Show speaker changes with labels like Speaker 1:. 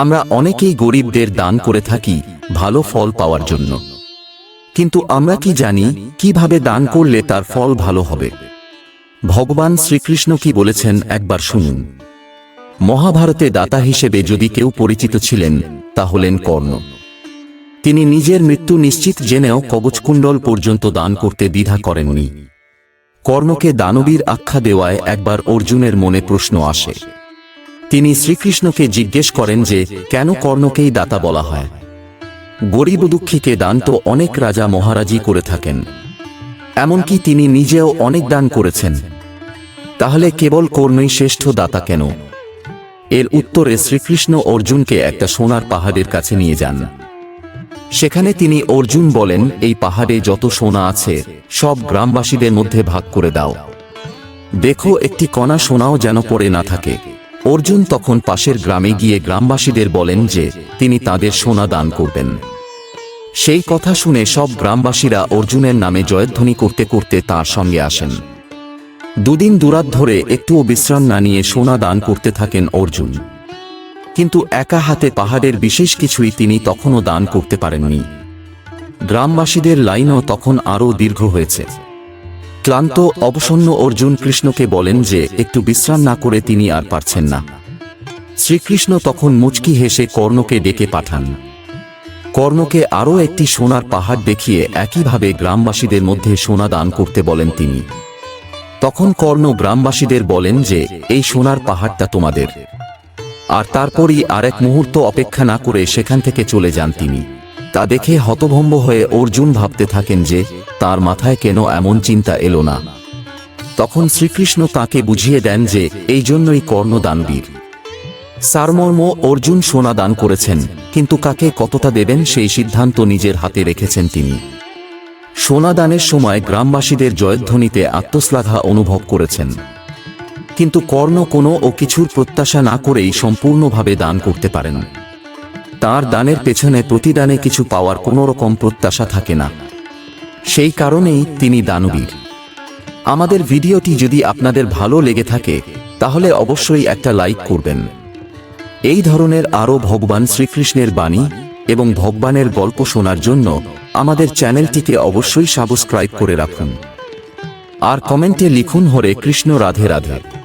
Speaker 1: আমরা অনেকেই গরিবদের দান করে থাকি ভালো ফল পাওয়ার জন্য। কিন্তু আমরা কি জানি কীভাবে দান করলে তার ফল ভালো হবে? ভগবান শ্রীকৃষ্ণ কি বলেছেন একবার শুনুন। মহাভারতে দাতা হিসেবে যদি কেউ পরিচিত ছিলেন, তা হলেন কর্ণ। তিনি নিজের মৃত্যু নিশ্চিত জেনেও কবচকুণ্ডল পর্যন্ত দান করতে দ্বিধা করেননি। কর্ণকে দানবীর আখ্যা দেওয়ায় একবার অর্জুনের মনে প্রশ্ন আসে। তিনি শ্রীকৃষ্ণকে জিজ্ঞেস করেন যে, কেন কর্ণকেই দাতা বলা হয়? গরিব দুঃখীকে দান তো অনেক রাজা মহারাজি করে থাকেন। এমনকি তিনি নিজেও অনেক দান করেছেন। তাহলে কেবল কর্ণই শ্রেষ্ঠ দাতা কেন? এর উত্তরে শ্রীকৃষ্ণ অর্জুনকে একটা সোনার পাহাড়ের কাছে নিয়ে যান। সেখানে তিনি অর্জুন বলেন, এই পাহাড়ে যত সোনা আছে, সব গ্রামবাসীদের মধ্যে ভাগ করে দাও। দেখো একটি কণা সোনাও যেন পড়ে না থাকে। অর্জুন তখন পাশের গ্রামে গিয়ে গ্রামবাসীদের বলেন যে তিনি তাদের সোনা দান করবেন। সেই কথা শুনে সব গ্রামবাসীরা অর্জুনের নামে জয়ধ্বনি করতে করতে তার সঙ্গে আসেন। দুদিন দুরাত ধরে একটুও বিশ্রাম না নিয়ে সোনা দান করতে থাকেন অর্জুন। কিন্তু একা হাতে পাহাড়ের বিশেষ কিছুই তিনি তখনও দান করতে পারেননি। গ্রামবাসীদের লাইনও তখন আরও দীর্ঘ হয়েছে। ক্লান্ত, অবসন্ন অর্জুন কৃষ্ণকে বলেন যে, একটু বিশ্রাম না করে তিনি আর পারছেন না। শ্রীকৃষ্ণ তখন মুচকি হেসে কর্ণকে ডেকে পাঠান। কর্ণকে আরও একটি সোনার পাহাড় দেখিয়ে একইভাবে গ্রামবাসীদের মধ্যে সোনা দান করতে বলেন তিনি। তখন কর্ণ গ্রামবাসীদের বলেন যে, এই সোনার পাহাড়টা তোমাদের। আর তারপরই আরেক মুহূর্ত অপেক্ষা না করে সেখান থেকে চলে যান তিনি। তা দেখে হতভম্ব হয়ে অর্জুন ভাবতে থাকেন যে তার মাথায় কেন এমন চিন্তা এলো না। তখন শ্রীকৃষ্ণ তাকে বুঝিয়ে দেন যে এই জন্যই কর্ণ দানবীর সারমর্ম অর্জুন সোনা দান করেছেন, কিন্তু কাকে কতটা দেবেন সেই সিদ্ধান্ত নিজের হাতে রেখেছেন তিনি। সোনা দানের সময় গ্রামবাসীদের জয়ধ্বনিতে আত্মশ্লাঘা অনুভব করেছেন। কিন্তু কর্ণ কোনো ও কিছুর প্রত্যাশা না করেই সম্পূর্ণভাবে দান করতে পারেন। তার দানের পেছনে প্রতিদানে কিছু পাওয়ার কোনো রকম প্রত্যাশা থাকে না। সেই কারণেই তিনি দানবীর। আমাদের ভিডিওটি যদি আপনাদের ভালো লেগে থাকে, তাহলে অবশ্যই একটা লাইক করবেন। এই ধরনের আরও ভগবান শ্রীকৃষ্ণের বাণী এবং ভগবানের গল্প শোনার জন্য আমাদের চ্যানেলটিকে অবশ্যই সাবস্ক্রাইব করে রাখুন। আর কমেন্টে লিখুন হরে কৃষ্ণ রাধে রাধে।